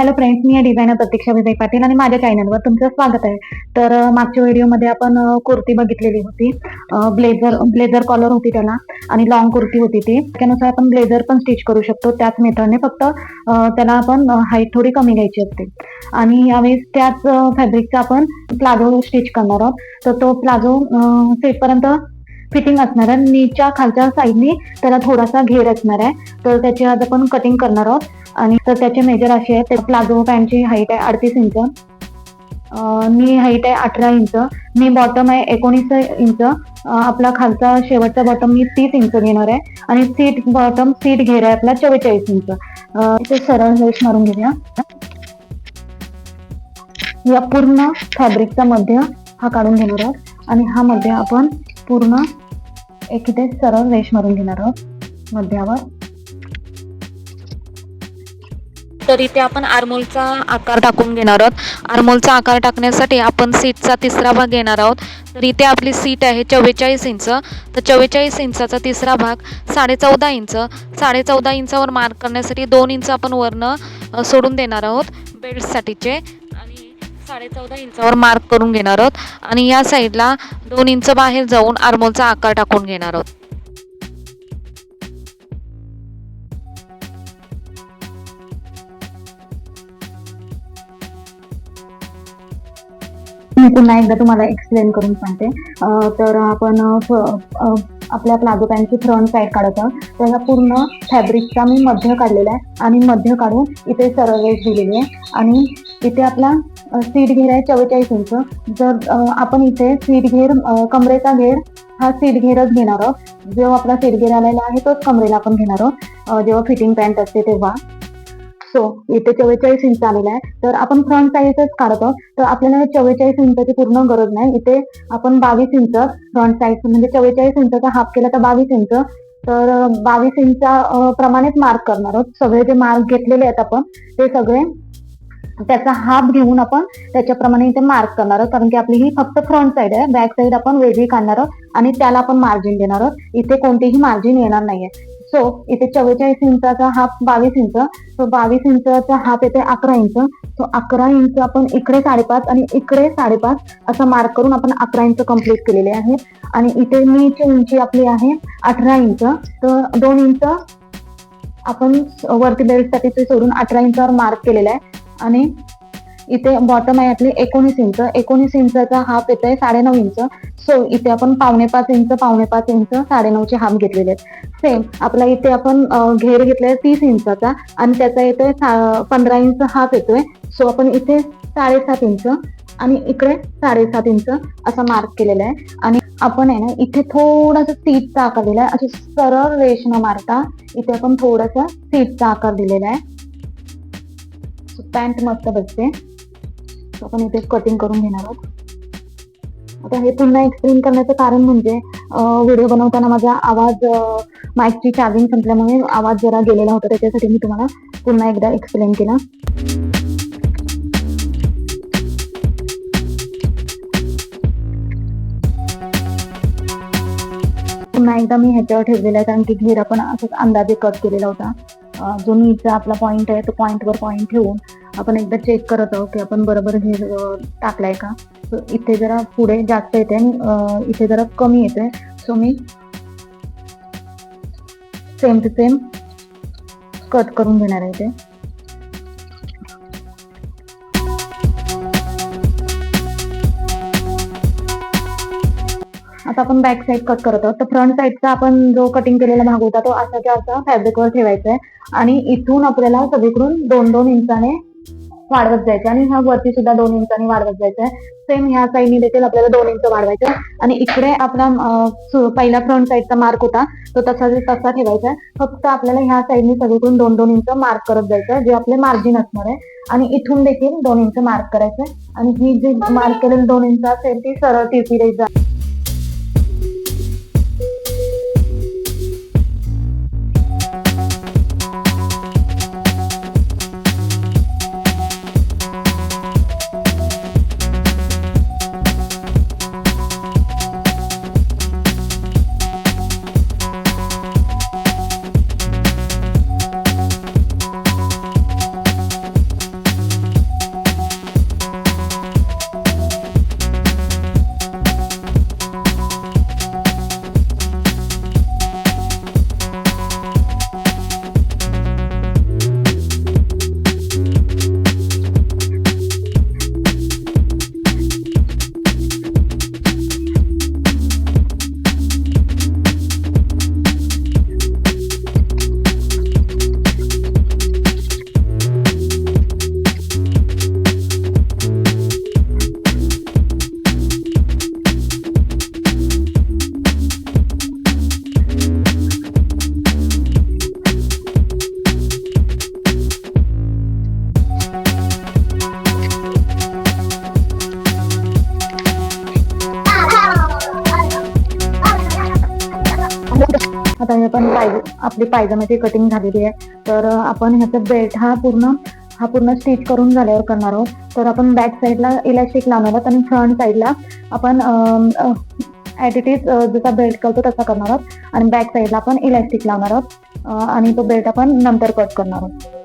Hello friends मी designer Pratiksha Vijay Patil आणि माझ्या चॅनलवर तुमचं स्वागत आहे. तर मागच्या व्हिडिओमध्ये आपण कुर्ती बघितलेली होती. ब्लेझर ब्लेझर कॉलर होती त्याला आणि लॉंग कुर्ती होती ती. त्यानुसार आपण ब्लेझर पण स्टिच करू शकतो. त्याच मेथडने फक्त त्याला आपण हाईट थोडी कमी घ्यायची असते. आणि यावेळेस त्याच फॅब्रिकचा आपण प्लाझो स्टिच करणार आहोत. तर तो प्लाझो सेटपर्यंत फिटिंग असणार आहे. नीच्या खालच्या साईडने त्याला थोडासा घेर असणार आहे. तर त्याची आज आपण कटिंग करणार आहोत. आणि तर त्याचे मेजर असे आहेत ते प्लाझो पॅन्टची हाईट आहे अडतीस इंच नी हाईट आहे अठरा इंच नी बॉटम आहे एकोणीस इंच आपला खालचा शेवटचा बॉटम मी तीस इंच घेणार आहे. आणि सीट बॉटम सीट घेर आहे आपला चव्वेचाळीस इंच सरळ रेष मारून घेऊया. या पूर्ण फॅब्रिकचा मध्य हा काढून घेणार आहोत. आणि हा मध्य आपण पूर्ण एक इथे सरळ रेष मारून घेणार आहोत. मध्यावर. तर इथे आपण आरमोलचा आकार टाकून घेणार आहोत. आरमोलचा आकार टाकण्यासाठी आपण सीटचा तिसरा भाग घेणार आहोत. तर इथे आपली सीट आहे चव्वेचाळीस इंच. तर चव्वेचाळीस इंचाचा तिसरा भाग साडेचौदा इंच. साडेचौदा इंचावर मार्क करण्यासाठी दोन इंच आपण वरनं सोडून देणार आहोत बेल्टसाठीचे. आणि साडेचौदा इंचावर मार्क करून घेणार आहोत. आणि या साईडला दोन इंच बाहेर जाऊन आरमोलचा आकार टाकून घेणार आहोत. मी पुन्हा एकदा तुम्हाला एक्सप्लेन करून सांगते. तर आपण आपल्या प्लाझो पॅन्टची फ्रंट साईड काढत आहोत. तर ह्या पूर्ण फॅब्रिकचा मी मध्य काढलेला आहे आणि मध्य काढून इथे सरळ रेस दिलेली आहे. आणि इथे आपला सीट घेर आहे चव्वेचाळीस इंच. जर आपण इथे सीट घेर कमरेचा घेर हा सीट घेरच घेणार आहोत. जेव्हा आपला सीट घेर आलेला आहे तोच कमरेला आपण घेणार आहोत. जेव्हा फिटिंग पॅन्ट असते तेव्हा. सो इथे चव्वेचाळीस इंच आलेला आहे. तर आपण फ्रंट साईजच काढतो. तर आपल्याला चव्वेचाळीस इंचाची पूर्ण गरज नाही. इथे आपण बावीस इंच फ्रंट साईज म्हणजे चव्वेचाळीस इंचाचा हाफ केला तर बावीस इंच तर बावीस इंचा प्रमाणेच मार्क करणार आहोत. सगळे जे मार्क घेतलेले आहेत आपण ते सगळे त्याचा हाफ घेऊन आपण त्याच्याप्रमाणे इथे मार्क करणार आहोत. कारण की आपली ही फक्त फ्रंट साईड आहे. बॅक साईड आपण वेगळी काढणार आहोत आणि त्याला आपण मार्जिन देणार आहोत. इथे कोणतेही मार्जिन येणार नाहीये. सो इथे चव्वेचाळीस इंचाचा हाफ बावीस इंच सो बावीस इंचाचा हाफ येते अकरा इंच. सो अकरा इंच आपण इकडे साडेपाच आणि इकडे साडेपाच असं मार्क करून आपण अकरा इंच कंप्लीट केलेले आहे. आणि इथे मीची उंची आपली आहे अठरा इंच. तर दोन इंच आपण वरती बेल्टसाठी सोडून अठरा इंचावर मार्क केलेला आहे. आणि इथे बॉटम आहे आपली एकोणीस इंच एकोणीस इंचाचा हाफ येतोय साडेनऊ इंच सो इथे आपण पावणे पाच इंच पावणे पाच इंच साडेनऊचे हाफ घेतलेले आहेत. सेम आपला इथे आपण घेर घेतलाय तीस इंचाचा आणि त्याचा येतोय पंधरा इंच हाफ येतोय. सो आपण इथे साडेसात इंच आणि इकडे साडेसात इंच असा मार्क केलेला आहे. आणि आपण आहे ना इथे थोडासा सीटचा आकार दिलाय. अशी सरळ रेष न मारता इथे आपण थोडासा सीटचा आकार दिलेला आहे. पॅन्ट मस्त बसते. So आपण इथे कटिंग करून घेणार आहोत. आता हे पुन्हा एक्सप्लेन करण्याचं कारण म्हणजे व्हिडिओ बनवताना माझा आवाज माईकची चार्जिंग संपल्यामुळे आवाज जरा गेलेला होता त्याच्यासाठी मी तुम्हाला पुन्हा एकदा एक्सप्लेन केला. पुन्हा एकदा मी ह्याच्यावर ठेवलेला आहे कारण की घेर आपण असंच अंदाजे कट केलेला होता. जो नीचा आपला पॉइंट आहे तो पॉइंटवर पॉइंट ठेवून आपण एकदा चेक करत आहोत की आपण बरोबर हे टाकलाय का? इथे जरा पुढे जास्त येते आणि इथे जरा कमी येते. सो मी सेम टू सेम कट करून घेणार आहे ते आता आपण बॅक साईड कट करत आहोत. तर फ्रंट साईडचा आपण जो कटिंग केलेला भाग होता तो असाच्या असा फॅब्रिकवर ठेवायचा आहे. आणि इथून आपल्याला सगळीकडून दोन दोन इंचाने वाढवत जायचं आणि हा वरती सुद्धा दोन इंचाने वाढवत जायचं. आहे सेम ह्या साईडनी देखील आपल्याला दोन इंच वाढवायचं. आहे आणि इकडे आपला पहिला फ्रंट साईडचा मार्क होता. तो तसा तसा ठेवायचा. आहे फक्त आपल्याला ह्या साईडनी सगळीकडून दोन दोन इंच मार्क करत जायचं आहे जे आपले मार्जिन असणार आहे. आणि इथून देखील दोन इंच मार्क करायचं. आहे आणि ही जी मार्क केलेली दोन इंच असेल ती सरळ तिरपी द्यायची आता पायज आपली पायजमाची कटिंग झालेली आहे. तर आपण ह्याचा बेल्ट हा पूर्ण हा पूर्ण स्टिच करून झाल्यावर करणार आहोत. तर आपण बॅक साईडला इलास्टिक लावणार आहोत आणि फ्रंट साईडला आपण ॲट इट इज जसा बेल्ट करतो तसा करणार आहोत. आणि बॅक साईडला आपण इलास्टिक लावणार आहोत. आणि तो बेल्ट आपण नंतर कट करणार आहोत.